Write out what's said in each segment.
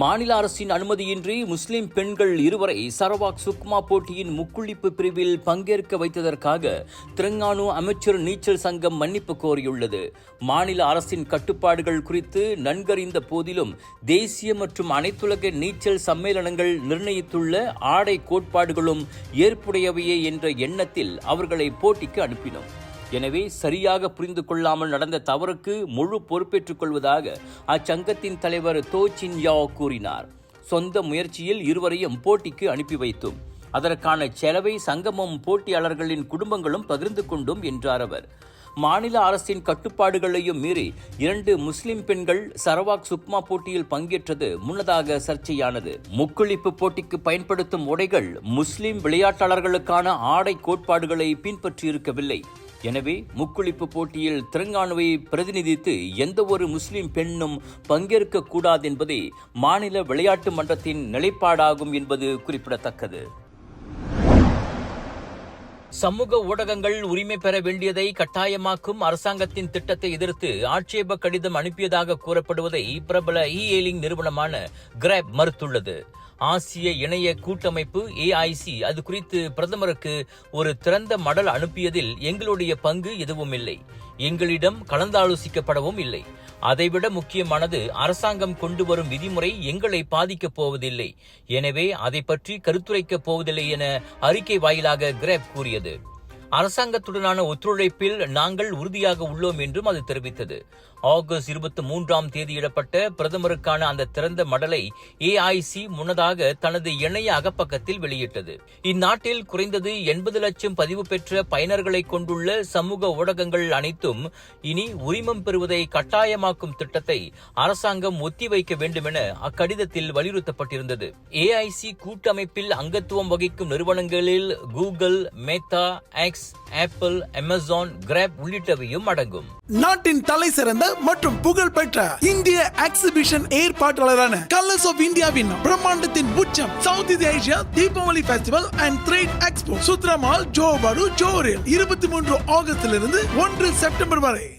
மாநில அரசின் அனுமதியின்றி முஸ்லிம் பெண்கள் இருவரை சரவாக் சுக்மா போட்டியின் முக்குளிப்பு பிரிவில் பங்கேற்க வைத்ததற்காக திரங்கானு அமைச்சர் நீச்சல் சங்கம் மன்னிப்பு கோரியுள்ளது. மாநில அரசின் கட்டுப்பாடுகள் குறித்து நன்கறிந்த போதிலும் தேசிய மற்றும் அனைத்துலக நீச்சல் சம்மேளனங்கள் நிர்ணயித்துள்ள ஆடை கோட்பாடுகளும் ஏற்புடையவையே என்ற எண்ணத்தில் அவர்களை போட்டிக்கு அனுப்பினோம். எனவே சரியாக புரிந்து கொள்ளாமல் நடந்த தவறுக்கு முழு பொறுப்பேற்றுக் கொள்வதாக அச்சங்கத்தின் தலைவர் தோ சின்யாவ் கூறினார். சொந்த முயற்சியில் இருவரையும் போட்டிக்கு அனுப்பி வைத்தோம். அதற்கான செலவை சங்கமும் போட்டியாளர்களின் குடும்பங்களும் பகிர்ந்து கொண்டோம் என்றார் அவர். மாநில அரசின் கட்டுப்பாடுகளையும் மீறி இரண்டு முஸ்லிம் பெண்கள் சரவாக் சுக்மா போட்டியில் பங்கேற்றது முன்னதாக சர்ச்சையானது. முக்குளிப்பு போட்டிக்கு பயன்படுத்தும் உடைகள் முஸ்லிம் விளையாட்டாளர்களுக்கான ஆடை கோட்பாடுகளை பின்பற்றியிருக்கவில்லை. எனவே முக்குளிப்பு போட்டியில் திரங்கானுவை பிரதிநிதித்து எந்த ஒரு முஸ்லிம் பெண்ணும் பங்கேற்க கூடாது என்பதே மாநில விளையாட்டு மன்றத்தின் நிலைப்பாடாகும் என்பது குறிப்பிடத்தக்கது. சமூக ஊடகங்கள் உரிமை பெற வேண்டியதை கட்டாயமாக்கும் அரசாங்கத்தின் திட்டத்தை எதிர்த்து ஆட்சேப கடிதம் அனுப்பியதாக கூறப்படுவதை பிரபல இ ஏலிங் நிறுவனமான கிராப் மறுத்துள்ளது. ஆசிய இணைய கூட்டமைப்பு ஏஐசி அது குறித்து பிரதமருக்கு ஒரு திறந்த மடல் அனுப்பியதில் எங்களுடைய பங்கு எதுவும் இல்லை எங்களிடம் கலந்தாலோசிக்கப்படவும் இல்லை. அதைவிட முக்கியமானது அரசாங்கம் கொண்டு வரும் விதிமுறை எங்களை பாதிக்கப் போவதில்லை. எனவே அதை பற்றி கருத்துரைக்கப் போவதில்லை என அறிக்கை வாயிலாக கிரேப் கூறியது. அரசாங்கத்துடனான ஒத்துழைப்பில் நாங்கள் உறுதியாக உள்ளோம் என்றும் அது தெரிவித்தது. ஆகஸ்ட் இருபத்தி மூன்றாம் தேதியிடப்பட்ட பிரதமருக்கான அந்த திறந்த மடலை ஏஐசி முன்னதாக தனது இணைய அகப்பக்கத்தில் வெளியிட்டது. இந்நாட்டில் குறைந்தது எண்பது லட்சம் பதிவு பெற்ற பயனர்களை கொண்டுள்ள சமூக ஊடகங்கள் அனைத்தும் இனி உரிமம் பெறுவதை கட்டாயமாக்கும் திட்டத்தை அரசாங்கம் ஒத்திவைக்க வேண்டும் என அக்கடிதத்தில் வலியுறுத்தப்பட்டிருந்தது. ஏஐசி கூட்டமைப்பில் அங்கத்துவம் வகிக்கும் நிறுவனங்களில் Google Meta Netflix Apple Amazon Grab உள்ளிட்டவையும் அடங்கும். நாட்டின் தலை சிறந்த மற்றும் புகழ் பெற்ற இந்திய எக்ஸிபிஷன் ஏற்பாட்டாளரான கலர்ஸ் ஆஃப் இந்தியாவின் பிரம்மாண்டத்தின் உச்சம் சவுத் இந்திய Asia Deepavali festival and trade expo சுத்ரமால் ஜோபாடு ஜோரில் இருபத்தி மூன்று ஆகஸ்டிலிருந்து ஒன்று செப்டம்பர் வரை.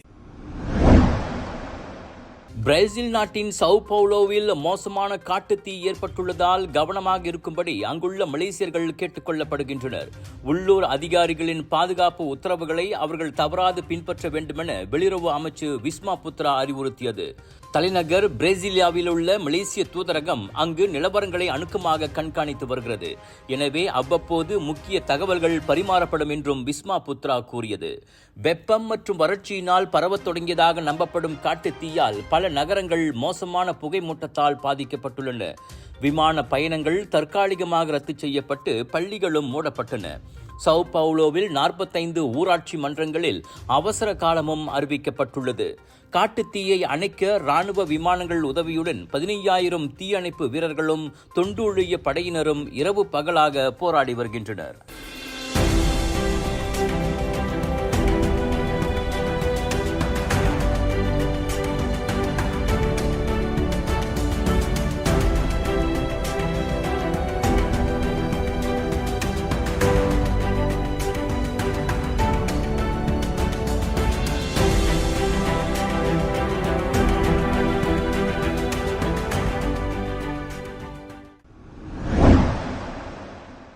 பிரேசில் நாட்டின் சவு பவுலோவில் மோசமான காட்டுத்தீ ஏற்பட்டுள்ளதால் கவனமாக இருக்கும்படி அங்குள்ள மலேசியர்கள் கேட்டுக்கொள்ளப்படுகின்றனர் உள்ளூர் அதிகாரிகளின் பாதுகாப்பு உத்தரவுகளை அவர்கள் தவறாது பின்பற்ற வேண்டுமென வெளியுறவு அமைச்சு விஸ்மா புத்ரா அறிவுறுத்தியது. தலைநகர் பிரேசிலியாவில் உள்ள மலேசிய தூதரகம் அங்கு நிலவரங்களை அணுக்கமாக கண்காணித்து வருகிறது. எனவே அவ்வப்போது முக்கிய தகவல்கள் பரிமாறப்படும் என்றும் விஸ்மா புத்ரா கூறியது. வெப்பம் மற்றும் வறட்சியினால் பரவத் தொடங்கியதாக நம்பப்படும் காட்டுத்தீயால் பல நகரங்கள் மோசமான புகை மூட்டத்தால் பாதிக்கப்பட்டுள்ளன. விமான பயணங்கள் தற்காலிகமாக ரத்து செய்யப்பட்டு பள்ளிகளும் மூடப்பட்டன. சவு பவுலோவில் நாற்பத்தைந்து ஊராட்சி மன்றங்களில் அவசர காலமும் அறிவிக்கப்பட்டுள்ளது. காட்டுத்தீயை அணைக்க ராணுவ விமானங்கள் உதவியுடன் பதினையாயிரம் தீயணைப்பு வீரர்களும் தொண்டூழிய படையினரும் இரவு பகலாக போராடி வருகின்றனர்.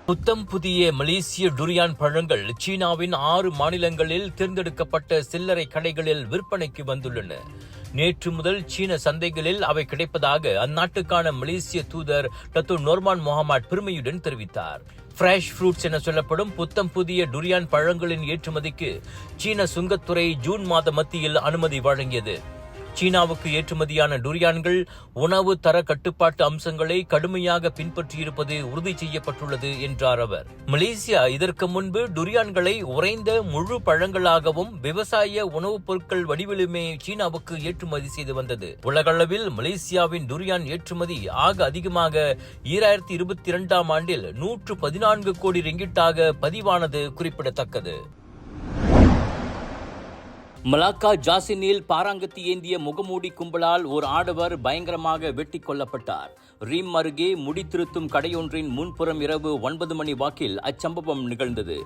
புத்தம் புதிய மலேசிய டுரியான் பழங்கள் சீனாவின் ஆறு மாநிலங்களில் தேர்ந்தெடுக்கப்பட்ட சில்லறை கடைகளில் விற்பனைக்கு வந்துள்ளன. நேற்று முதல் சீன சந்தைகளில் அவை கிடைப்பதாக அந்நாட்டுக்கான மலேசிய தூதர் டத்து நோர்மான் முகமது பெருமையுடன் தெரிவித்தார். ஃப்ரெஷ் ஃப்ரூட்ஸ் என சொல்லப்படும் புத்தம் புதிய டுரியான் பழங்களின் ஏற்றுமதிக்கு சீன சுங்கத்துறை ஜூன் மாத மத்தியில் அனுமதி வழங்கியது. சீனாவுக்கு ஏற்றுமதியான டுரியான்கள் உணவு தர கட்டுப்பாட்டு அம்சங்களை கடுமையாக பின்பற்றியிருப்பது உறுதி செய்யப்பட்டுள்ளது என்றார் அவர். மலேசியா இதற்கு முன்பு டுரியான்களை உறைந்த முழு பழங்களாகவும் விவசாய உணவுப் பொருட்கள் வடிவிலுமே சீனாவுக்கு ஏற்றுமதி செய்து வந்தது. உலகளவில் மலேசியாவின் டுரியான் ஏற்றுமதி ஆக அதிகமாக ஈராயிரத்தி இருபத்தி இரண்டாம் ஆண்டில் நூற்று பதினான்கு கோடி ரிங்கிட்டாக பதிவானது குறிப்பிடத்தக்கது. மலாக்கா ஜாசினில் பாராங்கத்தி ஏந்திய முகமூடி கும்பலால் ஒரு ஆடவர் பயங்கரமாக வெட்டி கொல்லப்பட்டார். ரீம் அருகே முடி திருத்தும் கடையொன்றின் முன்புறம் இரவு ஒன்பது மணி வாக்கில் அச்சம்பவம் நிகழ்ந்தது.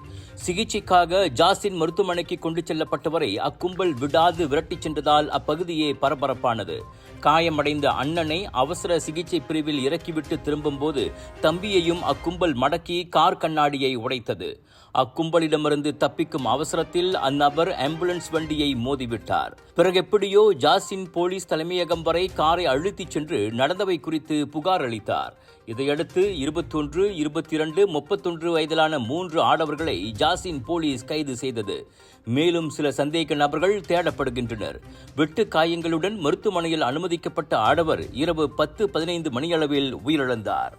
சிகிச்சைக்காக ஜாசின் மருத்துவமனைக்கு கொண்டு செல்லப்பட்டவரை அக்கும்பல் விடாது விரட்டிச் சென்றதால் அப்பகுதியே பரபரப்பானது. காயமடைந்த அண்ணனை அவசர சிகிச்சை பிரிவில் இறக்கிவிட்டு திரும்பும்போது தம்பியையும் அக்கும்பல் மடக்கி கார் கண்ணாடியை உடைத்தது. அக்கும்பலிடமிருந்து தப்பிக்கும் அவசரத்தில் அந்நபர் ஆம்புலன்ஸ் வண்டியை மோதிவிட்டார். பிறகு எப்படியோ ஜாசின் போலீஸ் தலைமையகம் வரை காரை அழுத்திச் சென்று நடந்தவை குறித்து புகார் அளித்தார். இதையடுத்து இருபத்தொன்று இருபத்தி இரண்டு முப்பத்தொன்று வயதிலான மூன்று ஆடவர்களை ஜாசின் போலீஸ் கைது செய்தது. மேலும் சில சந்தேக நபர்கள் தேடப்படுகின்றனர். வெட்டு காயங்களுடன் மருத்துவமனையில் அனுமதி அனுமதிக்கப்பட்ட ஆடவர் இரவு பத்து பதினைந்து மணியளவில் உயிரிழந்தார்.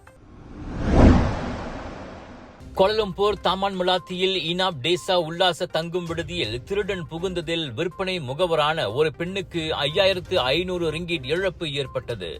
கோலலம்பூர் தாமான் முலாத்தியில் இனாப் டேசா உல்லாச தங்கும் விடுதியில் திருடன் புகுந்ததில் விற்பனை முகவரான ஒரு பெண்ணுக்கு ஐயாயிரத்து ஐநூறு ரிங்கிட் இழப்பு ஏற்பட்டது.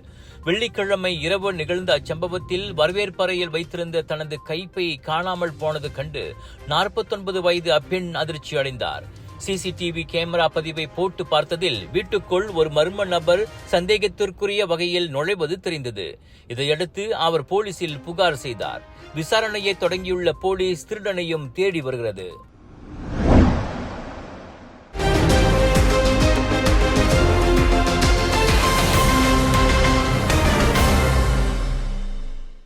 வெள்ளிக்கிழமை இரவு நிகழ்ந்த அச்சம்பவத்தில் வரவேற்பறையில் வைத்திருந்த தனது கைப்பை காணாமல் போனது கண்டு நாற்பத்தொன்பது வயது அப்பெண் அதிர்ச்சி அடைந்தார் சிசிடிவி கேமரா பதிவை போட்டு பார்த்ததில் வீட்டுக்குள் ஒரு மர்ம நபர் சந்தேகத்திற்குரிய வகையில் நுழைவது தெரிந்தது. இதையடுத்து அவர் போலீசில் புகார் செய்தார். விசாரணையை தொடங்கியுள்ள போலீஸ் திருடனையும் தேடி வருகிறது.